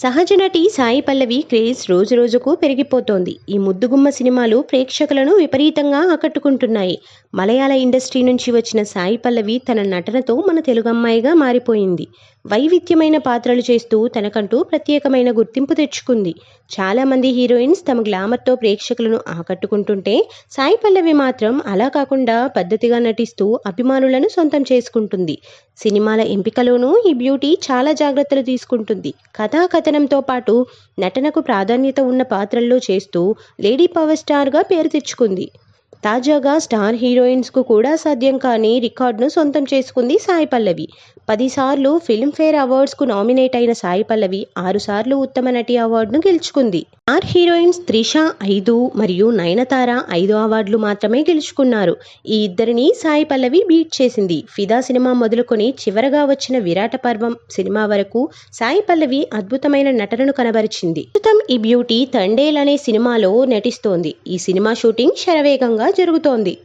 సహజ నటి సాయి పల్లవి క్రేజ్ రోజురోజుకు పెరిగిపోతోంది. ఈ ముద్దుగుమ్మ సినిమాలు ప్రేక్షకులను విపరీతంగా ఆకట్టుకుంటున్నాయి. మలయాళ ఇండస్ట్రీ నుంచి వచ్చిన సాయి పల్లవి తన నటనతో మన తెలుగు అమ్మాయిగా మారిపోయింది. వైవిధ్యమైన పాత్రలు చేస్తూ తనకంటూ ప్రత్యేకమైన గుర్తింపు తెచ్చుకుంది. చాలామంది హీరోయిన్స్ తమ గ్లామర్తో ప్రేక్షకులను ఆకట్టుకుంటుంటే సాయి పల్లవి మాత్రం అలా కాకుండా పద్ధతిగా నటిస్తూ అభిమానులను సొంతం చేసుకుంటుంది. సినిమాల ఎంపికలోనూ ఈ బ్యూటీ చాలా జాగ్రత్తలు తీసుకుంటుంది. కథాకథ కథాకథనంతో పాటు నటనకు ప్రాధాన్యత ఉన్న పాత్రల్లో చేస్తూ లేడీ పవర్ స్టార్గా పేరు తెచ్చుకుంది. తాజాగా స్టార్ హీరోయిన్స్కు కూడా సాధ్యం కాని రికార్డును సొంతం చేసుకుంది సాయి పల్లవి. పదిసార్లు ఫిల్మ్ఫేర్ అవార్డ్స్కు నామినేట్ అయిన సాయి పల్లవి ఆరుసార్లు ఉత్తమ నటి అవార్డును గెలుచుకుంది. స్టార్ హీరోయిన్స్ త్రిష ఐదు మరియు నయనతార ఐదు అవార్డులు మాత్రమే గెలుచుకున్నారు. ఈ ఇద్దరిని సాయి పల్లవి బీట్ చేసింది. ఫిదా సినిమా మొదలుకొని చివరగా వచ్చిన విరాట పర్వం సినిమా వరకు సాయి పల్లవి అద్భుతమైన నటనను కనబరిచింది. ప్రస్తుతం ఈ బ్యూటీ తండేల్ అనే సినిమాలో నటిస్తోంది. ఈ సినిమా షూటింగ్ శరవేగంగా జరుగుతోంది.